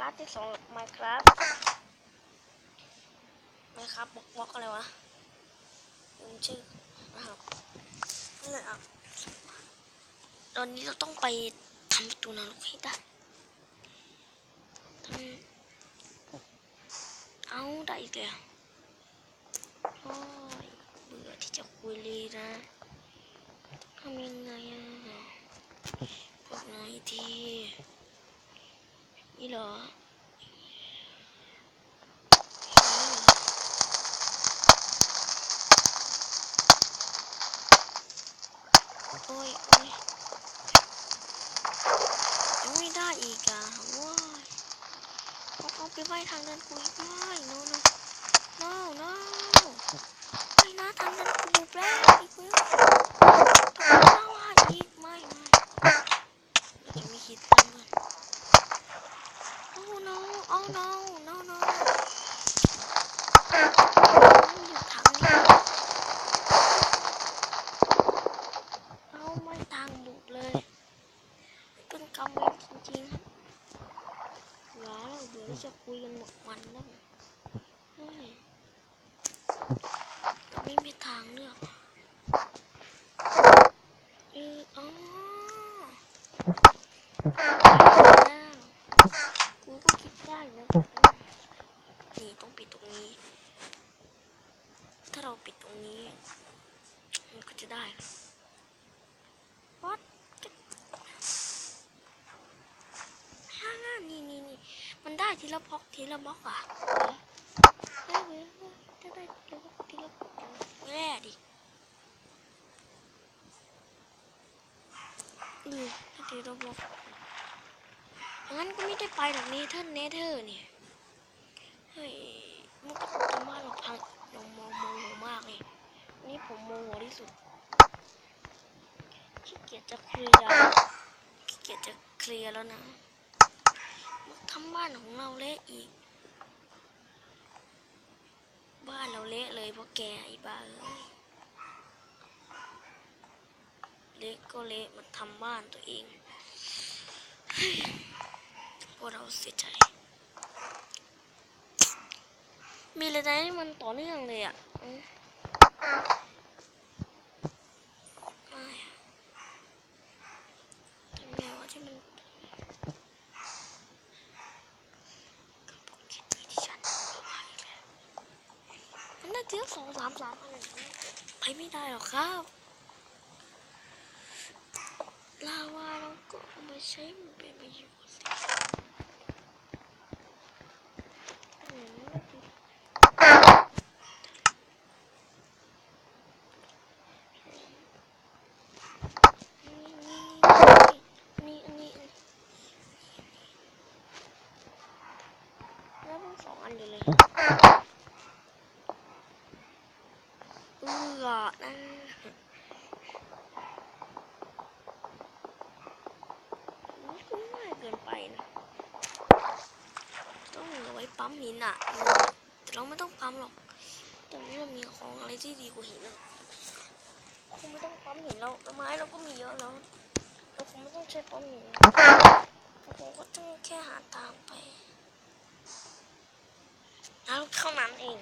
ลาสที่สองมาครับมาครับบล็อกบล็อกอะไรวะลืมชื่อนะครับนั่นแหละครับตอนนี้เราต้องไปทำประตูนรกให้ได้ทำเอาได้อีกแล้วโอ้ยเบื่อที่จะคุยเลยนะทำยังไงอะกดหน่อยที นี่เหรอโอ้ยโอ้ยยังไม่ได้อีกอะว้ายเอาเอาไปไว้ทางเดินกูอีกไม่ no no no no ไม่นะทางเดินกูบุบแล้วอีกแล้วต้องเล่าหาอีกไม่ไม่เราจะไม่คิดตามมัน oh no oh no no no อยู่ทางนี้ เอาไม่ทางบุกเลย เป็นกรรมเวรจริงๆครับว้าวเดี๋ยวจะคุย กันหมดวันแล้วเฮ้ยไม่มีทางเลือกเอออ๋อกูก็คิดได้นะนี่ต้องปิดตรงนี้ ถ้าเราปิดตรงนี้ มันก็จะได้นะ What ฮ่านี่นี่นี่มัน ได้ทีละบล็อกทีละบล็อกอะเฮ้ยเฮ้ยเฮ้ยได้ได้ทีละบล็อกทีละบล็อกแย่ดิอือทีละบล็อกงั้นก็ไม่ได้ไปหรอกเนเธอร์เนเธอร์เนี่ยเฮ้ยมันก็ทำให้เราพังเรามองโมโหมากเลยนี่ผมโมโหที่สุดขี้เกียจจะเคลียร์ขี้เกียจจะเคลียร์แล้วนะ ทำบ้านของเราเละอีก บ้านเราเละเลยเพราะแกไอ้บ้าเอ้ยเละก็เละมาทำบ้านตัวเองพวกเราเสียใจ มีอะไรนะมันต่อเนื่องเลยอะอืมไม่อะ ทำไงวะที่มันกระปุกคิดดีที่ฉันเอามาอีกแล้วมันได้เจ อสองสามสามอะไรอย่างเงี้ยไปไม่ได้หรอกครับลาวาเราก็มาใช้มันเป็นประโยชน์สิอืมนี่นี่นี่นี่แล้วต้องสองอันอยู่เลยเอือนะมันก็ง่ายเกินไปนะ ต้องเอาไว้ ปั๊มหินอะ แต่เราไม่ต้องปั๊มหรอกแต่นี่เรามีของอะไรที่ดีกว่าหินอะคงไม่ต้องปั๊มหินเราไม้เราก็มีเยอะแล้วเราคงไม่ต้องใช้ปั๊มหินผมก็ต้องแค่หาทางไปแล้วเท่านั้นเอง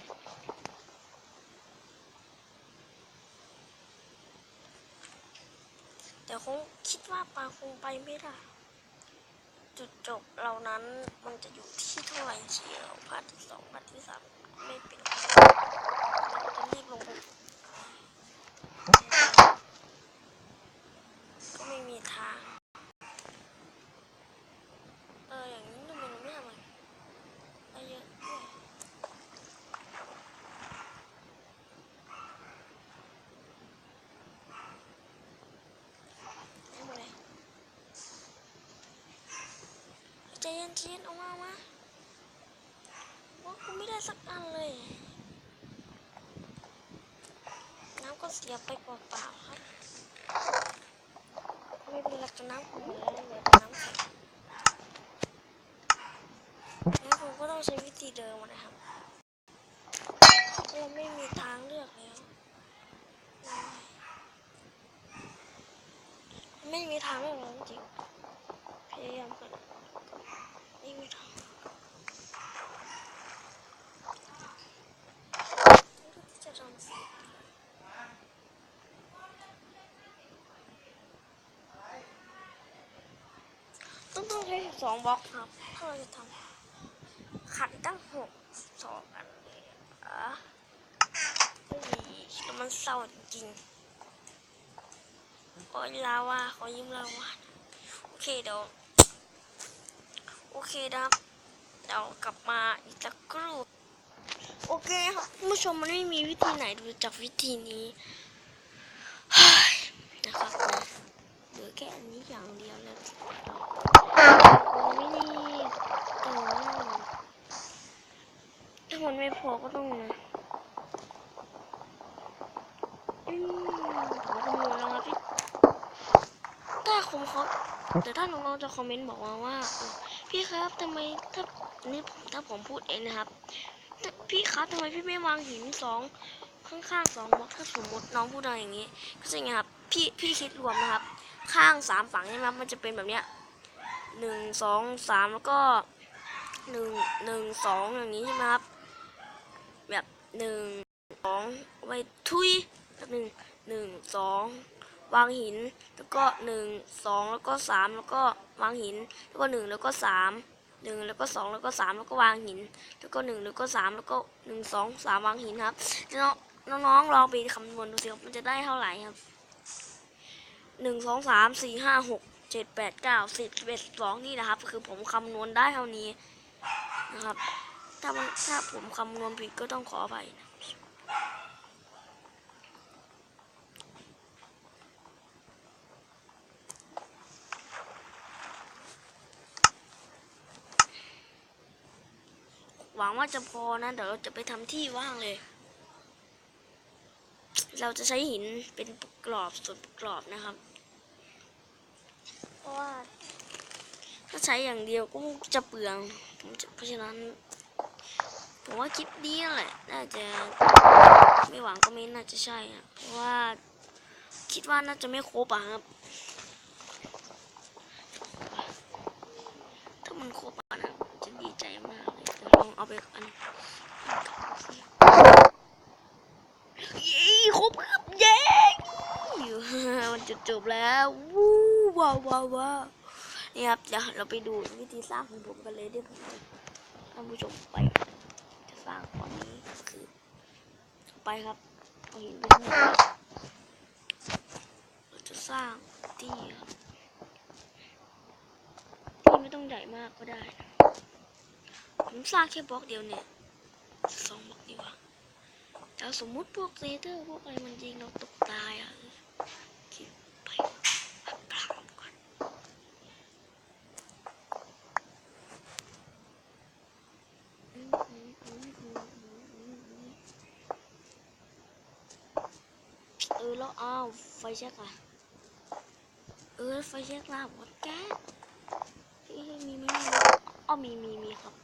แต่คงคิดว่าปลาคงไปไม่ได้ จุดจบเรานั้นมันจะอยู่ที่เท่าไหร่เชียวพาร์ทที่สองพาร์ทที่สามไม่เป็นไรเราจะรีบลงไปก็ไม่มีทาง เอออย่างนี้ทำไมเราไม่ทำมันได้เยอะด้วยได้หมดเลยใจ เย็นใจเย็นเอามาเอามาว่าคุณไม่ได้สักอันเลย น้ำก็เสียไปเปล่าๆครับ ไม่เป็นไรกับน้ำผมเหลือเหลือน้ำใสงั้นผมก็ต้องใช้วิธีเดิมนะครับเราไม่มีทางเลือกแล้ว ไม่มีทางเลือกแล้วจริง ใช้สิบสองบล็อกครับถ้าเราจะทำขันตั้งหกสองอันเอะมันเศร้าจริงโอ้ยลาวาขอยิ้มลาวาโอเคเดี๋ยวโอเคครับเดี๋ยวกลับมาอีกสักครู่โอเคครับผู้ชมมันไม่มีวิธีไหนดูจากวิธีนี้นะครับนะเหลือแค่อันนี้อย่างเดียวแล้ว ก็ต้องผมก็มีลองที่ถ้าคมเขาแต่ถ้าน้องๆจะคอมเมนต์บอกมาว่า พี่ครับทำไมถ้านี่ถ้าผมพูดเองนะครับ พี่ครับทำไมพี่ไม่วางหินสองข้างๆสองบล็อกถ้าสมมติน้องพูดอะไรอย่างนี้ ก็จะไงครับ พี่พี่คิดรวมนะครับ ข้างสามฝั่งใช่ไหมครับมันจะเป็นแบบเนี้ยหนึ่งสองสามแล้วก็หนึ่งหนึ่งสองอย่างนี้ใช่ไหมครับ หนึ่งสองไว้ทุยหนึ่งหนึ่งสองวางหิน แล้วก็หนึ่งสองแล้วก็สามแล้วก็วางหิน แล้วก็หนึ่งแล้วก็สามหนึ่งแล้วก็สองแล้วก็สามแล้วก็วางหิน แล้วก็หนึ่งแล้วก็สามแล้วก็หนึ่งสองสามวางหินครับน้องน้องลองไปคำนวณดูสิครับมันจะได้เท่าไหร่ครับหนึ่งสองสามสี่ห้าหกเจ็ดแปดเก้าสิบสิบเอ็ดสองนี่นะครับ คือผมคำนวณได้เท่านี้นะครับ ถ้ามันถ้าผมคำนวณผิดก็ต้องขอไปนะหวังว่าจะพอนะเดี๋ยวเราจะไปทำที่ว่างเลย เราจะใช้หินเป็นกรอบส่วนกรอบนะครับ เพราะว่าถ้าใช้อย่างเดียวก็จะเปลือง เพราะฉะนั้น ผมว่าคลิปนี้แหละ น่าจะไม่หวังก็ไม่น่าจะใช่อะเพราะว่าคิดว่าน่าจะไม่ครบอะครับ ถ้ามันครบอะนะจะดีใจมากเลยลองเอาไปกันยีโครบครับเย้มันจะจบแล้ววู้ว้าวว้าวว้านี่ครับเดี๋ยวเราไปดูวิธีสร้างของผมกันเลยเดี๋ยวท่านผู้ชมไป สร้างก่อนนี้คือ ไปครับเไปสร้าเราจะสร้างที่ครับที่ไม่ต้องใหญ่มากก็ได้ผมสร้างแค่บล็อกเดียวเนี่ยสองบล็อกดีกว่าแต่สมมุติพวกเซเตอร์พวกอะไรมันยิงเราตกตายอะ ไฟเช็คอะเออไฟเช็คลาบวัดแก๊สมีมีมีอ๋อมีมีมีครับ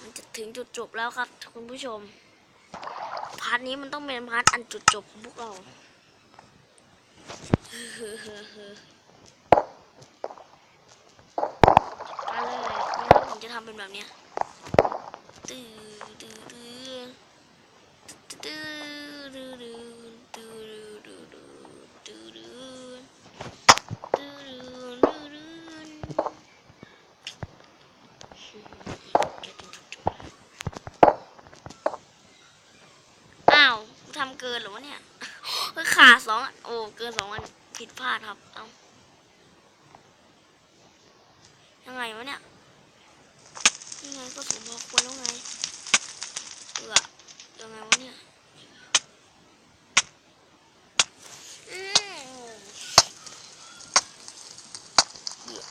มันจะถึงจุดจบแล้วครับคุณผู้ชม พาร์ทนี้มันต้องเป็นพาร์ทอันจุดจบของพวกเราเฮ้อเลยผมจะทำเป็นแบบเนี้ยตื้อตื้อตื้อ อ้าวทำเกินหรอวะเนี่ยขาสองโอ้เกินสองอันผิดพลาดครับ เอายังไงวะเนี่ยยังไงก็ถึงพอควรแล้วไงเออ ยังไงวะเนี่ยอืมเหี้ย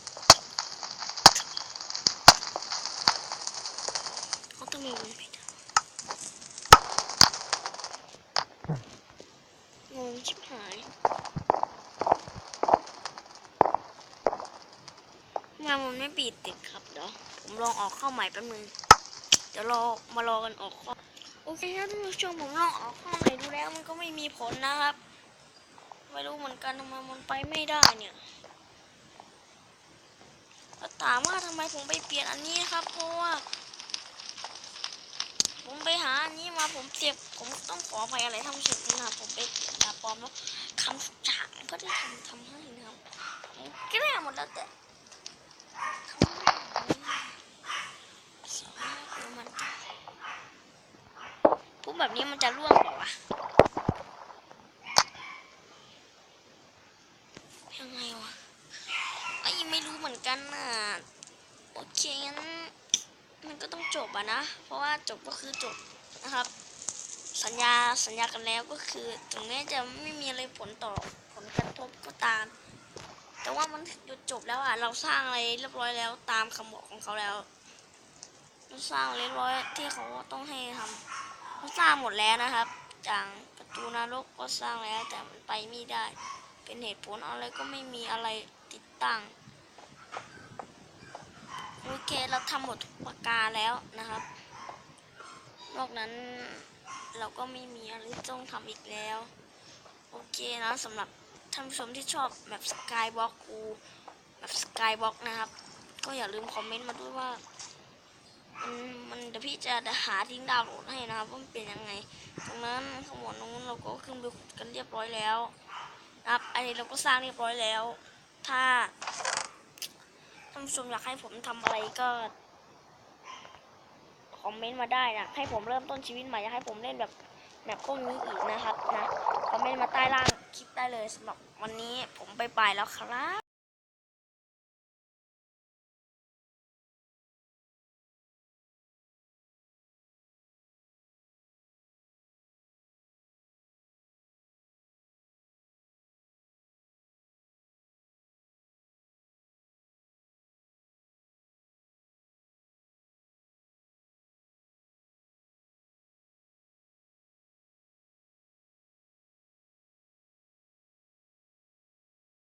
เขาต้องมีวงผิดงงชิบหายทำไมมันไม่ปิดติดครับเดี๋ยวผมลองออกเข้าใหม่แป๊บนึง เดี๋ยวรอมารอกันออกข้า โอเคครับท่านผู้ชมผมลองออกข้าใหม่ดูแล้วมันก็ไม่มีผลนะครับ ไม่รู้เหมือนกันทำไมมันไปไม่ได้เนี่ยแล้วถามว่าทำไมผมไปเปลี่ยนอันนี้ครับ เพราะว่า ผมไปหาอันนี้มาผมเจ็บผมต้องขออภัยอะไรท่านผู้ชมนะครับผมไปเปลี่ยนดาปลอมแล้วคำสั่งก็ได้ทำทำให้นะครับแก้หมดแล้วแต่สองห้าคือมันพูด แบบนี้มันจะร่วงเปล่าวะยังไงวะไอ้ยไม่รู้เหมือนกันน่ะโอเคงั้นมันก็ต้องจบอะนะ เพราะว่าจบก็คือจบนะครับ สัญญาสัญญากันแล้วก็คือถึงแม้จะไม่มีอะไรผลต่อผลกระทบก็ตาม แต่ว่ามันหยุดจบแล้วอะเราสร้างอะไรเรียบร้อยแล้วตามคำบอกของเขาแล้วเราสร้างเรียบร้อยที่เขาต้องให้ทำ เราสร้างหมดแล้วนะครับอย่างประตูนรกก็สร้างแล้วแต่มันไปไม่ได้ เป็นเหตุผลอะไรก็ไม่มีอะไรติดตั้งโอเคเราทำหมดทุกประการแล้วนะครับ นอกนั้นเราก็ไม่มีอะไรต้องทำอีกแล้ว โอเคนะสำหรับท่านผู้ชมที่ชอบแบบสกายบล็อกคูแบบสกายบล็อกนะครับ ก็อย่าลืมคอมเมนต์มาด้วยว่า มันเดี๋ยวพี่จะหาทิ้งดาวโหลดให้นะครับว่ามันเป็นยังไง ตรงนั้นข้างบนนู้นเราก็ขึ้นไปขุดกันเรียบร้อยแล้วนะครับอันนี้เราก็สร้างเรียบร้อยแล้ว ถ้าท่านผู้ชมอยากให้ผมทำอะไรก็คอมเมนต์มาได้นะให้ผมเริ่มต้นชีวิตใหม่อยากให้ผมเล่นแบบแบบพวกนี้อีกนะครับนะคอมเมนต์มาใต้ล่างคลิปได้เลยสำหรับวันนี้ผมไปไปแล้วครับ